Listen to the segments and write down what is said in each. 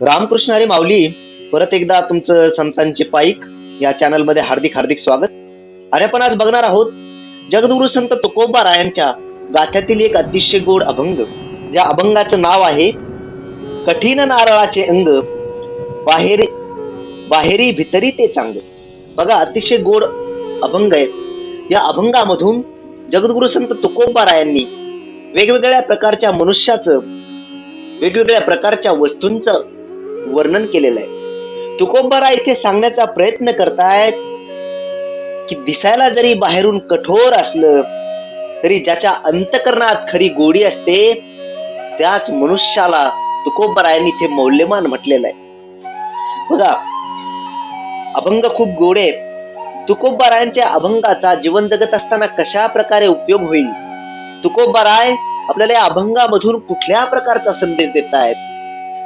रामकृष्ण अरे माऊली परत एकदा तुमचं संतांचे पाईक या चॅनलमध्ये हार्दिक हार्दिक स्वागत. अरे आपण आज बघणार आहोत जगदुरु संत तुकोबा रायांच्या गाथ्यातील एक अतिशय गोड अभंग ज्या अभंगाचं नाव आहे कठीण नारळाचे अंग बाहेर बाहेरी भितरी ते चांग. बघा अतिशय गोड अभंग आहेत या अभंगामधून जगद्गुरु संत तुकोबा रायांनी वेगवेगळ्या प्रकारच्या मनुष्याचं वेगवेगळ्या प्रकारच्या वस्तूंचं वर्णन केलेलं आहे. तुकोबारा इथे सांगण्याचा प्रयत्न करतायत की दिसायला जरी बाहेरून कठोर असलं तरी ज्याच्या अंतकरणात खरी गोडी असते त्याच मनुष्याला तुकोबरायांनी इथे मौल्यमान म्हटलेलं आहे. बघा अभंग खूप गोडे तुकोबारायांच्या अभंगाचा जीवन जगत असताना कशा प्रकारे उपयोग होईल? तुकोबाराय आपल्याला या अभंगामधून कुठल्या प्रकारचा संदेश देत आहेत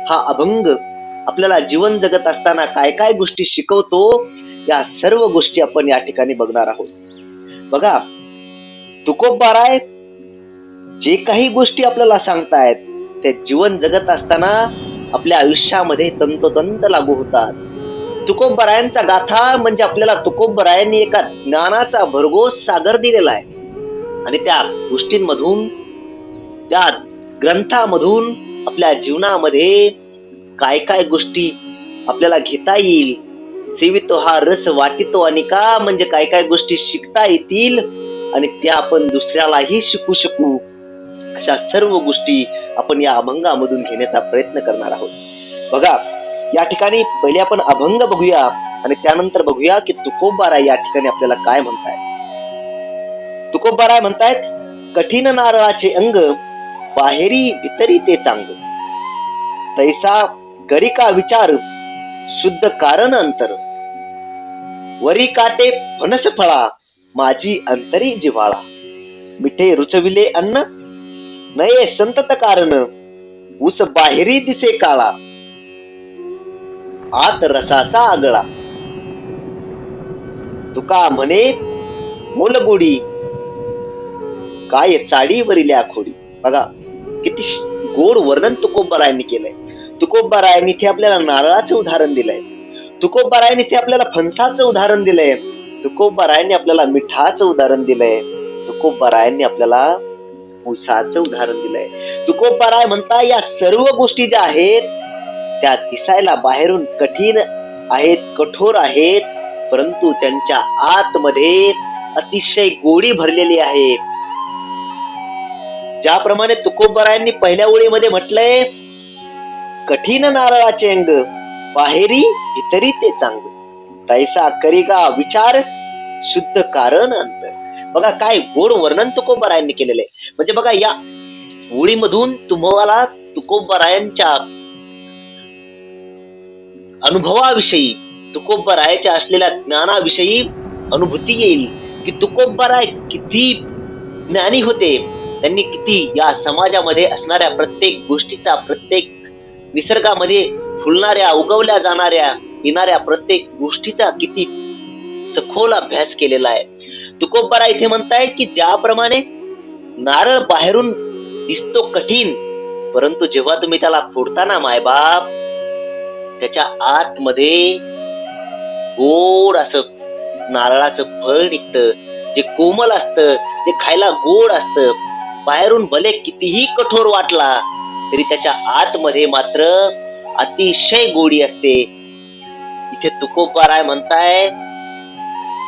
हा अभंग आपल्याला जीवन जगत असताना काय काय गोष्टी शिकवतो या सर्व गोष्टी आपण या ठिकाणी बघणार आहोत. बघा तुकोबाराय जे काही गोष्टी आपल्याला सांगतायत ते जीवन जगत असताना आपल्या आयुष्यामध्ये तंतोतंत लागू होतात. तुकोबरायांचा गाथा म्हणजे आपल्याला तुकोबरायांनी एका ज्ञानाचा भरघोस सागर दिलेला आहे. आणि त्या गोष्टींमधून त्या ग्रंथामधून आपल्या जीवनामध्ये काय काय गोष्टी आपल्याला घेता येईल? सेवितो हा रस वाटितो आणि का म्हणजे काय काय गोष्टी शिकता येतील? आणि त्या आपण दुसऱ्यालाही शिकू शकू. अशा सर्व गोष्टी आपण या अभंगामधून घेण्याचा प्रयत्न करणार आहोत. बघा या ठिकाणी पहिले आपण अभंग बघूया आणि त्यानंतर बघूया की तुकोबाराय या ठिकाणी आपल्याला काय म्हणतायत. तुकोबाराय म्हणतायत कठीण नारळाचे अंग बाहेरी भितरी ते चांग तैसा गरिका विचार शुद्ध कारण अंतर. वरी काटे फणस फळा माझी अंतरी जिव्हाळा. मिठे रुचविले अन्न नये संतत कारण ऊस बाहेरी दिसे काळा. आत रसाचा आगळा. तुका म्हणे मोलबुडी काय चाडीवरिल्या खोडी. बघा किती गोड वर्णन तुकोबरायांनी केलंय. तुकोबरायांनी इथे आपल्याला नारळाचं उदाहरण दिलंय. तुकोबरायांनी इथे आपल्याला फणसाचं उदाहरण दिलंय. तुकोबरायांनी आपल्याला मिठाचं उदाहरण दिलंय. तुकोबरायांनी आपल्याला उसाचं उदाहरण दिलंय. तुकोबाराय म्हणता या सर्व गोष्टी ज्या आहेत त्या दिसायला बाहेरून कठीण आहेत कठोर आहेत परंतु त्यांच्या आतमध्ये अतिशय गोडी भरलेली आहे. ज्याप्रमाणे तुकोबरायांनी पहिल्या ओळीमध्ये म्हटलंय कठीण नारळाचे अंग बाहेरी भितरी ते चांग. तैसा करी का विचार शुद्ध कारण अंतर. बघा काय गोड वर्णन तुकोबरायांनी केलेलं. आहे म्हणजे बघा या ओळीमधून तुम्हाला तुकोबरायांच्या अनुभवाविषयी तुकोबरायाच्या असलेल्या ज्ञानाविषयी अनुभूती येईल की तुकोबराय किती ज्ञानी होते. त्यांनी किती या समाजामध्ये असणाऱ्या प्रत्येक गोष्टीचा प्रत्येक निसर्गामध्ये फुलणाऱ्या उगवल्या जाणाऱ्या येणाऱ्या प्रत्येक गोष्टीचा किती सखोल अभ्यास केलेला आहे. तुकोबारा इथे म्हणताय की ज्याप्रमाणे नारळ बाहेरून दिसतो कठीण परंतु जेव्हा तुम्ही त्याला फोडताना मायबाप त्याच्या आतमध्ये गोड असं नारळाचं फळ निघतं जे कोमल असतं ते खायला गोड असतं बाहेरून भले कितीही कठोर वाटला तरी त्याच्या आतमध्ये मात्र अतिशय गोडी असते. इथे तुकोबाराय म्हणताय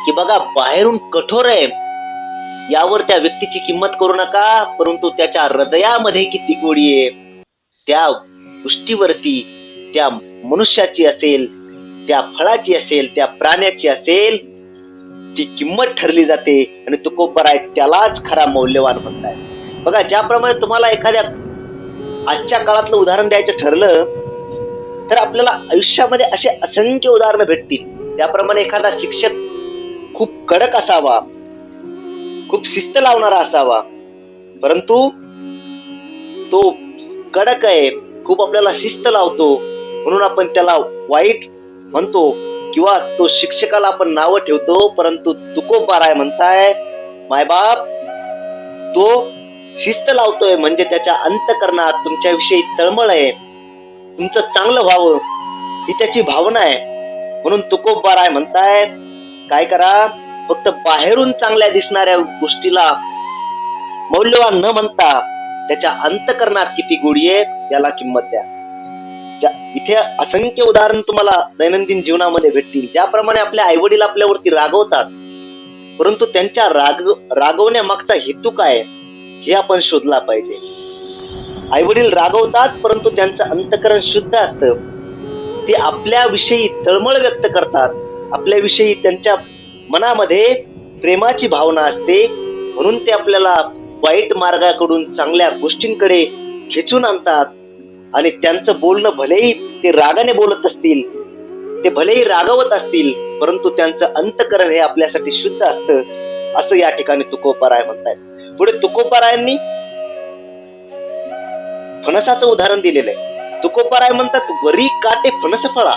की बघा बाहेरून कठोर आहे. यावर त्या व्यक्तीची किंमत करू नका परंतु त्याच्या हृदयामध्ये किती गोडी आहे. त्या गोष्टीवरती त्या मनुष्याची असेल त्या फळाची असेल त्या प्राण्याची असेल ती किंमत ठरली जाते. आणि तुकोबराय त्यालाच खरा मौल्यवान म्हणताय. बघा ज्याप्रमाणे तुम्हाला एखाद्या आजच्या काळातलं उदाहरण द्यायचं ठरलं तर आपल्याला आयुष्यामध्ये असे असंख्य उदाहरणं भेटतील. त्याप्रमाणे एखादा शिक्षक खूप कडक असावा खूप शिस्त लावणारा असावा परंतु तो कडक आहे खूप आपल्याला शिस्त लावतो म्हणून आपण त्याला वाईट म्हणतो किंवा तो शिक्षकाला आपण नावं ठेवतो परंतु तुकोबाराय म्हणताय मायबाप तो शिस्त लावतोय म्हणजे त्याच्या अंतकरणात तुमच्याविषयी तळमळ आहे. तुमचं चांगलं व्हावं ही त्याची भावना आहे. म्हणून तुकोबाराय म्हणताय काय करा फक्त बाहेरून चांगल्या दिसणाऱ्या गोष्टीला मौल्यवान न म्हणता त्याच्या अंतकरणात किती गोडी आहे याला किंमत द्या. ज्या- इथे असंख्य उदाहरण तुम्हाला दैनंदिन जीवनामध्ये भेटतील. ज्याप्रमाणे आपले आई वडील आपल्यावरती रागवतात परंतु त्यांच्या राग रागवण्यामागचा हेतू काय आहे, हे आपण शोधला पाहिजे. आई वडील रागवतात परंतु त्यांचं अंतकरण शुद्ध असतं. ते आपल्याविषयी तळमळ व्यक्त करतात. आपल्याविषयी त्यांच्या मनामध्ये प्रेमाची भावना असते. म्हणून ते आपल्याला वाईट मार्गाकडून चांगल्या गोष्टींकडे खेचून आणतात. आणि त्यांचं बोलणं भलेही ते रागाने बोलत असतील ते भलेही रागवत असतील परंतु त्यांचं अंतकरण हे आपल्यासाठी शुद्ध असतं. असं या ठिकाणी तुकोपाराय म्हणतात पुढे तुकोपारायांनी फणसाचं उदाहरण दिलेलं आहे. तुकोपाराय म्हणतात वरी काटे फणस फळा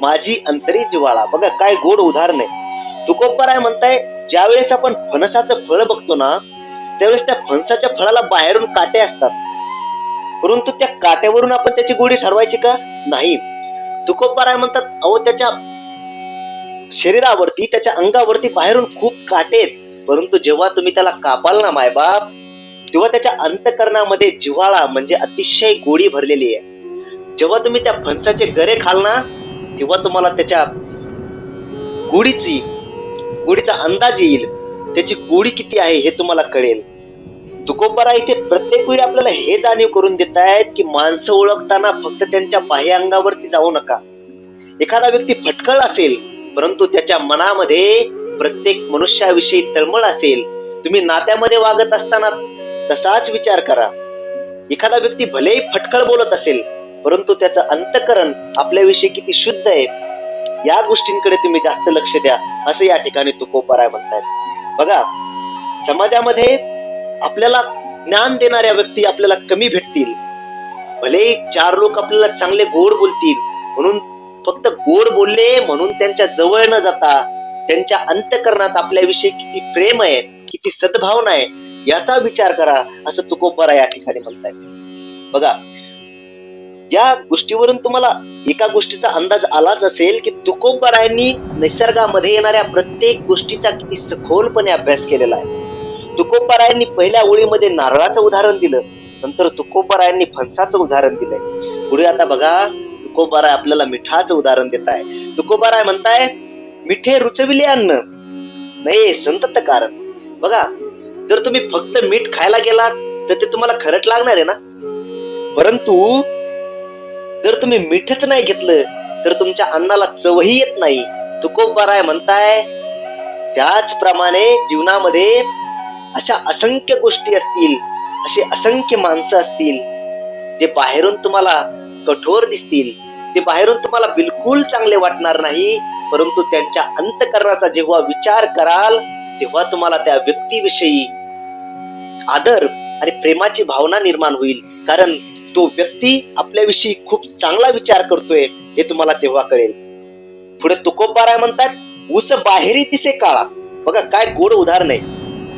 माझी अंतरी जिवाळा. बघा काय गोड उदाहरण आहे. तुकोपाराय म्हणताय ज्यावेळेस आपण फणसाचं फळ बघतो ना त्यावेळेस त्या फणसाच्या फळाला बाहेरून काटे असतात. परंतु त्या काट्यावरून आपण त्याची गोडी ठरवायची का? नाही. तुकोबाराय म्हणतात अहो त्याच्या शरीरावरती त्याच्या अंगावरती बाहेरून खूप काटे आहेत. परंतु जेव्हा तुम्ही त्याला कापाल ना मायबाप तेव्हा त्याच्या अंतकरणामध्ये जिव्हाळा म्हणजे अतिशय गोडी भरलेली आहे. जेव्हा तुम्ही त्या फणसाचे गरे खाल ना तेव्हा तुम्हाला त्याच्या गोडीची गोडीचा अंदाज येईल. त्याची गोडी किती आहे हे तुम्हाला कळेल. तुकोबारा इथे प्रत्येक वेळी आपल्याला हे जाणीव करून देत आहेत की माणसं ओळखताना फक्त त्यांच्या बाह्य अंगावरती जाऊ नका. एखादा व्यक्ती फटकळ असेल परंतु त्याच्या मनामध्ये प्रत्येक मनुष्याविषयी तळमळ असेल तुम्ही नात्यामध्ये वागत असताना तसाच विचार करा. एखादा व्यक्ती भलेही फटकळ बोलत असेल परंतु त्याचं अंतकरण आपल्याविषयी किती शुद्ध आहे या गोष्टींकडे तुम्ही जास्त लक्ष द्या असं या ठिकाणी तुकोपराय म्हणतात बघा समाजामध्ये आपल्याला ज्ञान देणाऱ्या व्यक्ती आपल्याला कमी भेटतील. भले चार लोक आपल्याला चांगले गोड बोलतील म्हणून फक्त गोड बोलले म्हणून त्यांच्या जवळ न जाता त्यांच्या अंतकरणात आपल्याविषयी किती प्रेम आहे किती सद्भावना आहे याचा विचार करा असं तुकोबारा या ठिकाणी म्हणताय बघा या गोष्टीवरून तुम्हाला एका गोष्टीचा अंदाज आलाच असेल की तुकोबारायांनी निसर्गामध्ये येणाऱ्या प्रत्येक गोष्टीचा किती सखोलपणे अभ्यास केलेला आहे. तुकोबारायांनी पहिल्या ओळीमध्ये नारळाचं उदाहरण दिलं नंतर तुकोबारायांनी फणसाचं उदाहरण दिलंय. पुढे आता बघा तुकोबाराय आपल्याला मिठाचं उदाहरण देत आहे तुकोबाराय म्हणताय मिठे रुचविले अन्न. नाही संतत कारण बघा जर तुम्ही फक्त मीठ खायला गेलात तर ते तुम्हाला खरट लागणार आहे ना? परंतु जर तुम्ही मीठच नाही घेतलं तर तुमच्या अन्नाला चवही येत नाही. तुकोबाराय म्हणताय त्याचप्रमाणे जीवनामध्ये अशा असंख्य गोष्टी असतील असे असंख्य माणसं असतील जे बाहेरून तुम्हाला कठोर दिसतील. ते बाहेरून तुम्हाला बिलकुल चांगले वाटणार नाही परंतु त्यांच्या अंतकरणाचा जेव्हा विचार कराल तेव्हा तुम्हाला त्या व्यक्तीविषयी आदर आणि प्रेमाची भावना निर्माण होईल. कारण तो व्यक्ती आपल्याविषयी खूप चांगला विचार करतोय हे तुम्हाला तेव्हा कळेल. पुढे तुकोबाराय म्हणतात ऊस बाहेरी दिसे काळा. बघा काय गोड उदाहरण आहे.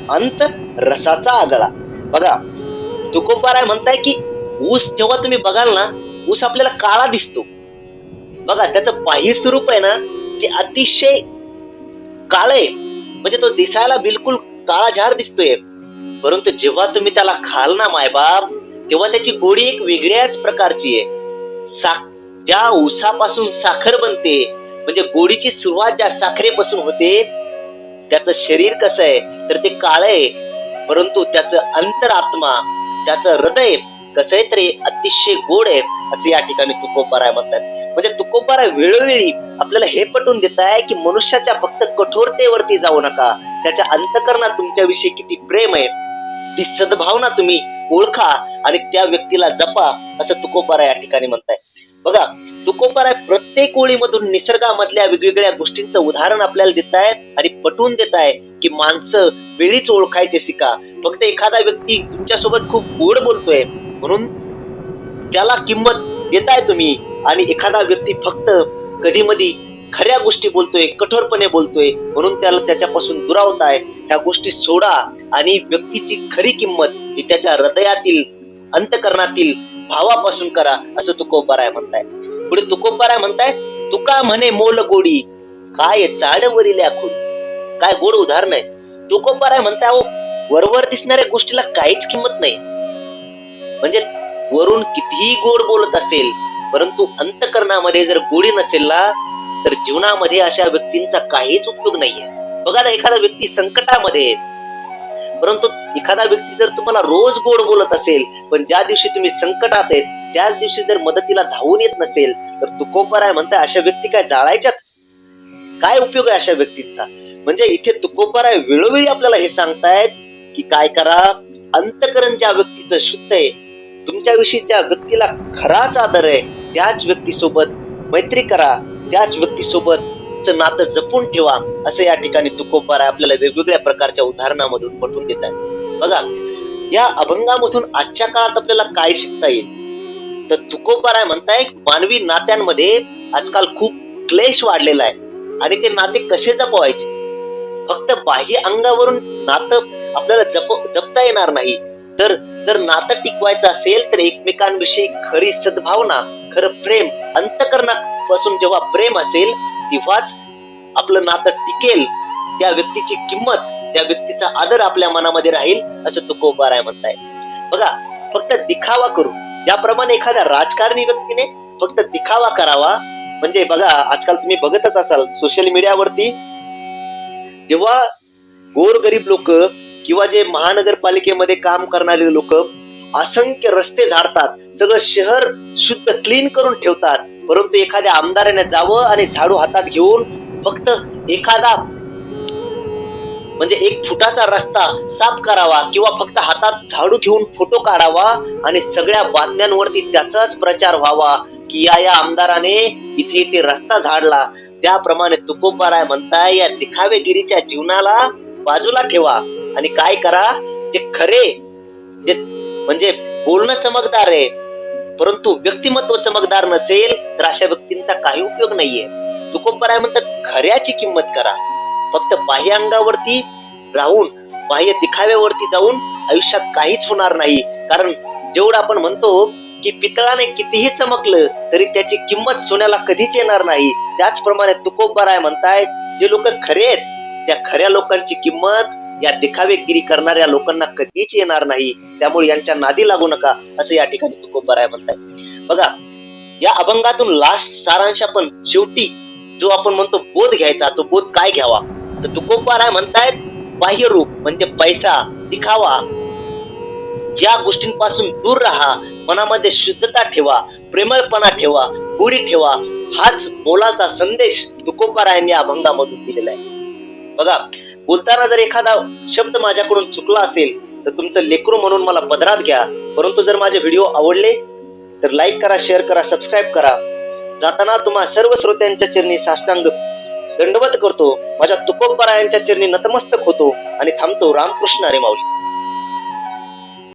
अंत रसाचा आगळा. बघा तुकोबाराय म्हणताय की ऊस जेव्हा तुम्ही बघाल ना ऊस आपल्याला काळा दिसतो. बघा त्याचं बाह्य स्वरूप आहे ना ते अतिशय काळ आहे. म्हणजे तो दिसायला बिलकुल काळाझार दिसतोय. परंतु जेव्हा तुम्ही त्याला खाल ना मायबाप तेव्हा त्याची गोडी एक वेगळ्याच प्रकारची आहे. सा ज्या ऊसापासून साखर बनते म्हणजे गोडीची सुरुवात ज्या साखरेपासून होते त्याचं शरीर कसं आहे तर ते काळ आहे. परंतु त्याचं अंतरात्मा त्याचं हृदय कसं आहे तरी अतिशय गोड आहे असं या ठिकाणी तुकोबाराय म्हणतात. म्हणजे तुकोबाराय वेळोवेळी आपल्याला हे पटवून देत आहे की मनुष्याच्या फक्त कठोरतेवरती जाऊ नका. त्याच्या अंतकरणात तुमच्याविषयी किती प्रेम आहे ती सद्भावना तुम्ही ओळखा आणि त्या व्यक्तीला जपा असं तुकोबाराय या ठिकाणी म्हणताय. बघा तुकोबाराय प्रत्येक ओळीमधून निसर्गामधल्या वेगवेगळ्या गोष्टींचं उदाहरण आपल्याला देत आहे आणि पटवून देत आहे की माणसं वेळीच ओळखायचे शिका. फक्त एखादा व्यक्ती तुमच्यासोबत खूप गोड बोलतोय म्हणून त्याला किंमत देताय तुम्ही. आणि एखादा व्यक्ती फक्त कधी मधी खऱ्या गोष्टी बोलतोय कठोरपणे बोलतोय म्हणून त्याला त्याच्यापासून दुरावताय ह्या गोष्टी सोडा आणि व्यक्तीची खरी किंमत ही त्याच्या हृदयातील अंतकरणातील भावापासून करा असं तुकोबाराय म्हणताय. पुढे तुकोबाराय म्हणताय तुका म्हणे मोल गोडी काय चाडवरील आखूड काय गोड उदाहरण आहे. तुकोबाराय म्हणताय अहो वरवर दिसणाऱ्या गोष्टीला काहीच किंमत नाही. म्हणजे वरून कितीही गोड बोलत असेल परंतु अंतकरणामध्ये जर गोडी नसेल ना तर जीवनामध्ये अशा व्यक्तींचा काहीच उपयोग नाहीये. बघा ना एखादा व्यक्ती संकटामध्ये परंतु एखादा व्यक्ती जर तुम्हाला रोज गोड बोलत असेल पण ज्या दिवशी तुम्ही संकटात आहेत त्याच दिवशी जर मदतीला धावून येत नसेल तर तुकोबाराय म्हणताय अशा व्यक्ती काय जाळायच्यात? काय उपयोग आहे अशा व्यक्तींचा? म्हणजे इथे तुकोबाराय वेळोवेळी आपल्याला हे सांगतायत की काय करा अंतकरण ज्या व्यक्तीचं शुद्ध आहे तुमच्याविषयी ज्या व्यक्तीला खराच आदर आहे. त्याच व्यक्तीसोबत मैत्री करा. त्याच व्यक्तीसोबत नातं जपून ठेवा. असं या ठिकाणी तुकोबाराय आपल्याला वेगवेगळ्या प्रकारच्या उदाहरणामधून पटवून देत आहेत. बघा या अभंगामधून आजच्या काळात आपल्याला काय शिकता येईल? तर तुकोबाराय म्हणताय मानवी नात्यांमध्ये आजकाल खूप क्लेश वाढलेला आहे. आणि ते नाते कसे जपवायचे? फक्त बाह्य अंगावरून नातं आपल्याला जप जपता येणार नाही. तर जर नातं टिकवायचं असेल तर एकमेकांविषयी खरी सद्भावना खरं प्रेम अंतकरणापासून जेव्हा प्रेम असेल तेव्हाच आपलं नातं टिकेल. त्या व्यक्तीची किंमत त्या व्यक्तीचा आदर आपल्या मनामध्ये राहील असं तुकोबाराय म्हणताय बघा फक्त दिखावा करू. ज्याप्रमाणे एखाद्या राजकारणी व्यक्तीने फक्त दिखावा करावा. म्हणजे बघा आजकाल तुम्ही बघतच असाल सोशल मीडियावरती जेव्हा गोरगरीब लोक किंवा जे महानगरपालिकेमध्ये काम करणारे लोक असंख्य रस्ते झाडतात सगळं शहर शुद्ध क्लीन करून ठेवतात परंतु एखाद्या आमदाराने जावं आणि झाडू हातात घेऊन फक्त एखादा म्हणजे एक फुटाचा रस्ता साफ करावा किंवा फक्त हातात झाडू घेऊन फोटो काढावा आणि सगळ्या बातम्यांवरती त्याचाच प्रचार व्हावा की या या आमदाराने इथे इथे रस्ता झाडला. त्याप्रमाणे तुकोबाराय म्हणताय या दिखावेगिरीच्या जीवनाला बाजूला ठेवा. आणि काय करा ते खरे जे म्हणजे बोलणं चमकदार आहे परंतु व्यक्तिमत्व चमकदार नसेल तर अशा व्यक्तींचा काही उपयोग नाहीये. तुकोबराय म्हणतात खऱ्याची किंमत करा. फक्त बाह्य अंगावरती राहून बाह्य दिखाव्यावरती जाऊन आयुष्यात काहीच होणार नाही. कारण जेवढं आपण म्हणतो की पितळाने कितीही चमकलं तरी त्याची किंमत सोन्याला कधीच येणार नाही. त्याचप्रमाणे तुकोबराय म्हणताय जे लोक खरे आहेत त्या खऱ्या लोकांची किंमत या दिखावेगिरी करणाऱ्या लोकांना कधीच येणार नाही. त्यामुळे यांच्या नादी लागू नका असं या ठिकाणी तुकोबाराय म्हणताय. बघा या अभंगातून लास्ट सारांश आपण शेवटी जो आपण म्हणतो बोध घ्यायचा तो बोध काय घ्यावा? तर तुकोबाराय म्हणतायत बाह्य रूप म्हणजे पैसा दिखावा. या गोष्टींपासून दूर राहा मनामध्ये शुद्धता ठेवा प्रेमळपणा ठेवा गोडी ठेवा. हाच मोलाचा संदेश तुकोबारायांनी अभंगामधून दिलेला आहे. बघा बोलताना जर एखादा शब्द माझ्याकडून चुकला असेल तर तुमचं लेकरू म्हणून मला पदरात घ्या. परंतु जर माझे व्हिडिओ आवडले तर लाईक करा शेअर करा सबस्क्राईब करा. जाताना तुम्हा सर्व श्रोत्यांच्या चिरणी साष्टांग दंडवत करतो. माझ्या तुकोबरायांच्या चिरणी नतमस्तक होतो आणि थांबतो रामकृष्ण अरे माऊली.